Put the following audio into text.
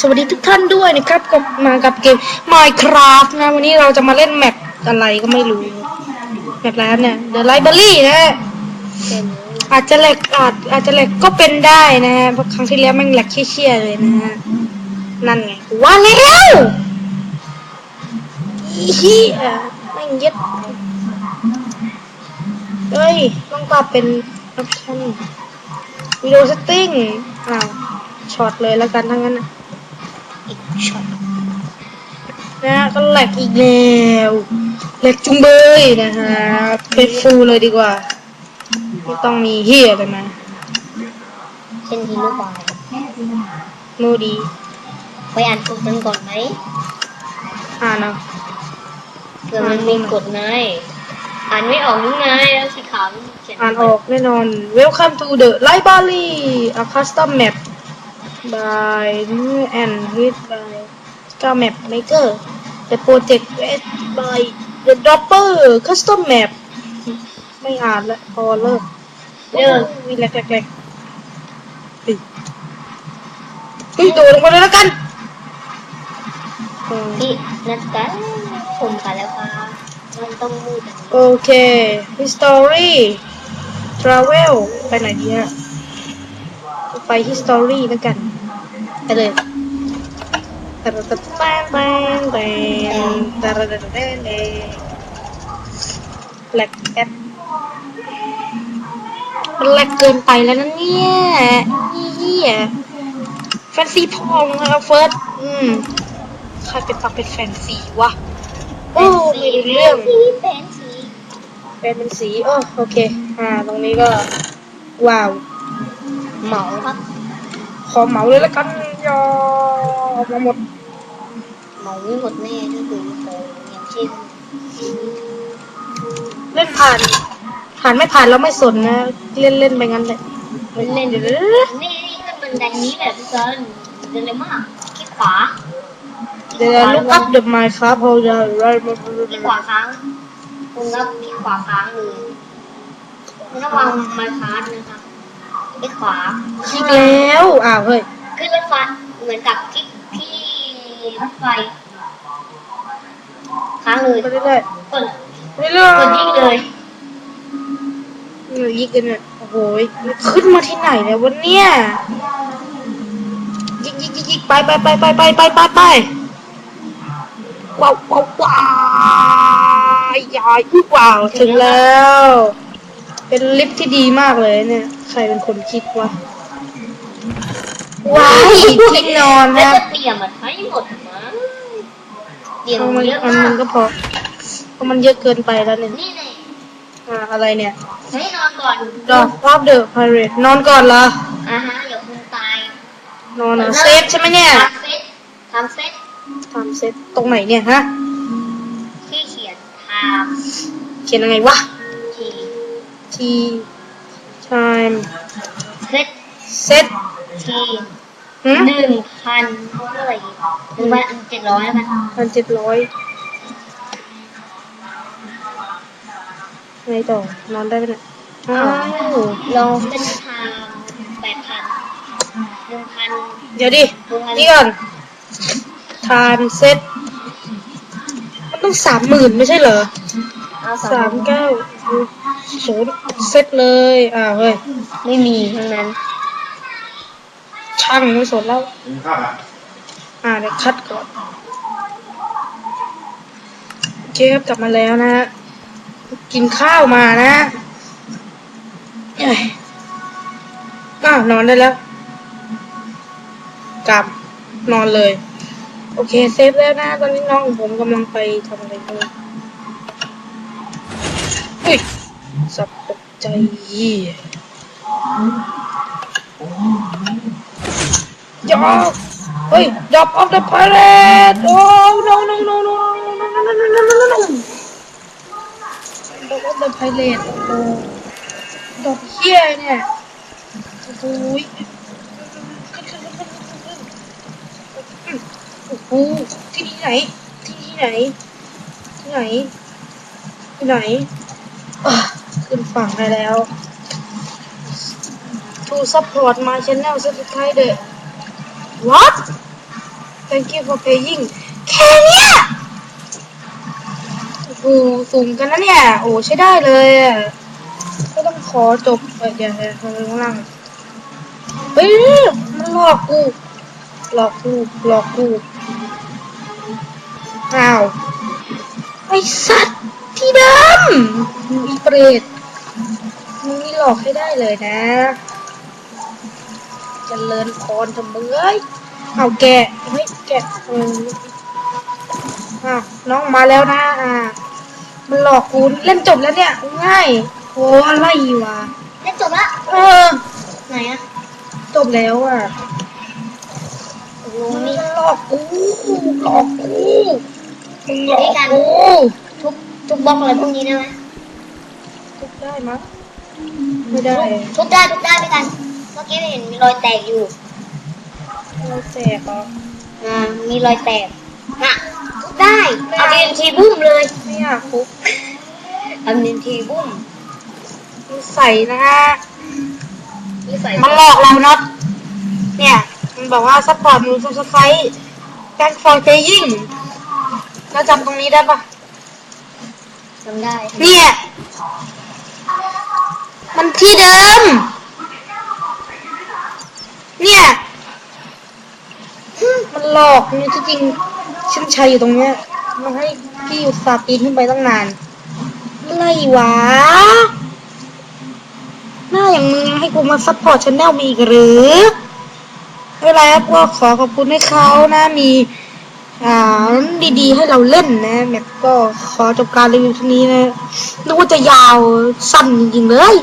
สวัสดีทุกท่านด้วยนะครับกับมากับเกม Minecraft นะ วันนี้เราจะมาเล่นแมปอะไรก็ไม่รู้แมปแล้วเนี่ย The Library นะ อาจจะแหลกอาจอาจจะแหลกก็เป็นได้นะฮะเพราะครั้งที่แล้วแมันแหลกเชี่ยๆเลยนะฮะนั่นไงว่าแล้วอีเหี้ยแม่งเย็ดเฮ้ยต้องปรับเป็นออปชั่นวิดีโอเซตติ้งอ้าวช็อตเลยแล้วกันทั้งนั้นนะ อีกช็อตนะฮะก็แหลกอีกแล้วแหลกจุงเบยนะฮะเพชรฟูเลยดีกว่าไม่ต้องมีเฮียกันนะเช่นฮีโร่บายโนดีไปอ่านกฎกันก่อนไหมอ่านเอาเผื่อมันมีกฎไงอ่านไม่ออกนึกไงแล้วสีขาวมันเขียนอ่านออกแน่นอน Welcome to the library a custom map by and with by Star Map Maker the project led by the Dropper custom map ไม่อ่านละพอเลิกเลิกมีแหลกแหลกแหลกเฮ้ยเฮ้ยโดดลงมาเลยแล้วกันอืมที่นัดกันผมกันแล้วค่ะมันต้องมูดแบบนี้โอเค history travel ไปไหนดีฮะไป history แล้วกัน ไปเลยตะระตะแป้งแป้งแป้งตะระตะแป้งแป้งแหลกแอปมันแหลกเกินไปแล้วนะเนี่ยเฮียแฟนซีพองนะครับเฟิร์สอืมใครเป็นปักเป็นแฟนซีวะโอ้ไม่รู้เรื่องสีเป็นสีเป็นเป็นสีโอ้โอเคอ่าตรงนี้ก็ว้าวเหมาครับขอเหมาเลยแล้วกันยอ ออกมาหมดเหมาไม่หมดแน่ถ้าคือโฟอย่างเช่นเล่นผ่าน ผ่านไม่ผ่านเราไม่สนนะ เล่นเล่นไปงั้นเลยมันเล่นเดี๋ยวนี่นี่ขึ้นบันไดนี้แบบพี่เกินเดินเลยมากคลิกขวาเดี๋ยวลุกอัพเดอะไมค์ครับเราจะไรคลิกขวาค้างคุณรับคลิกขวาค้างเลยระวังไม้พาร์ทนะคะคลิกขวาคลิกแล้วอ้าวเฮ้ย ขึ้นรถไฟเหมือนกับคลิกที่รถไฟค้างเลยไปเรื่อยกดๆเรื่อยกดยิงเลยๆยิงกันเนี่ยโอ้โหยขึ้นมาที่ไหนเนี่ยวะเนี่ยยิงยิงยิงยิงไปไปไปไปไปไปไปไปว้าวว้าวว้าวใหญ่ว้าวถึงแล้ว เป็นลิฟต์ที่ดีมากเลยเนี่ย ใครเป็นคนคิดวะ ว้ายที่นอนแล้วนะจะเตรียมมันให้หมดมั้งเตรียมเอามันเยอะอันมามักนก็พอเพราะมันเยอะเกินไปแล้วเนี่ยนี่เลยอ่าอะไรเนี่ยให้นอนก่อน Dog of the Pirate นอนก่อนเหรออ่าฮะเดี๋ยวคุณตายนอนเหรอเซฟใช่ไหมเนี่ยทำเซ็ตทำเซ็ตทำเซฟตรงไหนเนี่ยฮะที่เขียนทเขียนยังไงวะำที T time เซ็ต set ทีหืมหนึ่งพันเท่าไหร่หนึ่งพันเจ็ดร้อยแล้วกันพันเจ็ดร้อยไงต่อนอนได้ไหมเนี่ยอ้าวลองเซ็ตไทม์แปดพันหนึ่งพันเดี๋ยวดิ นี่ก่อน time set มันต้องสามหมื่นไม่ใช่เหรอเอาสามเก้าศูนย์เซตเลย อ่าวเฮ้ย ไม่มีทั้งนั้น ช่างไม่สนแล้วอ่าเดี๋ยวคัดก่อนโอเคครับกลับมาแล้วนะฮะกินข้าวมานะเอ้ยอ้าวนอนได้แล้ว กลับนอนเลย โอเคเซฟแล้วนะ ตอนนี้น้องของผมกำลังไปทำอะไรกันอุ้ยสับตกใจยอ มเฮ้ย Drop of the Pirate โอ้ no no no no no no no no no no no no Drop of the Pirate โอ้ดอกเฮียเนี่ยโอ้ยโอ้โหที่นี่ไหน ที่นี่ไหน ที่ไหน ที่ไหนอะขึ้นฝั่งได้แล้ว to support my channel subscribe เด้อ what thank you for paying แค่เนี้ยโอ้โหสูงกันนะเนี่ย โอ้ใช้ได้เลยอะก็ต้องขอจบเออเดี๋ยวเดี๋ยวข้างล่างเฮ้ยมันหลอกกู หลอกกู หลอกกูอ้าวไอสัตว์ที่ดำมึงอีเปรตมึงนี่หลอกให้ได้เลยนะ เจริญพรทำมึงเอ้ยเอาแกะเฮ้ยแกะเอออะน้องมาแล้วนะอ่ามันหลอกกูเล่นจบแล้วเนี่ยง่ายโอ้อะไรวะเล่นจบละเออ ไหนอะจบแล้วอะโอ้โหมันมีหลอกกูหลอกกูมึงหลอกกูทุบทุบบล็อกอะไรพวกนี้ได้ไหมทุบได้มั้ยไม่ได้ทุบได้ทุบได้พี่กันเมื่อกี้เห็นมีรอยแตกอยู่เราแสบอะอ่ามีรอยแตกน่ะทุบได้เอาเรียนทีบุ้มเลยไม่อยากทุบเอาเรียนทีบุ้มมันใส่นะฮะนี่ใส่มันหลอกเราน็อตเนี่ย มันบอกว่าซัพพอร์ตมูซับสไครต์แบงฟอร์เจยิ่งแล้วจำตรงนี้ได้ปะจำได้ เนี่ย มันที่เดิม เนี่ยมันหลอกเนี่ยที่จริงฉันชัยอยู่ตรงเนี้ยมาให้พี่อยู่สาปีนขึ้นไปตั้งนานอะไรวะหน้าอย่างมึงให้กูมาซัพพอร์ตชแนลมีอีกหรือไม่เป็นไรครับก็ขอขอบคุณให้เขานะมีอ่าดีๆ ให้เราเล่นนะแบบก็ขอจบการรีวิวท่านี้นะนึกว่าจะยาวสั้นจริงๆเลย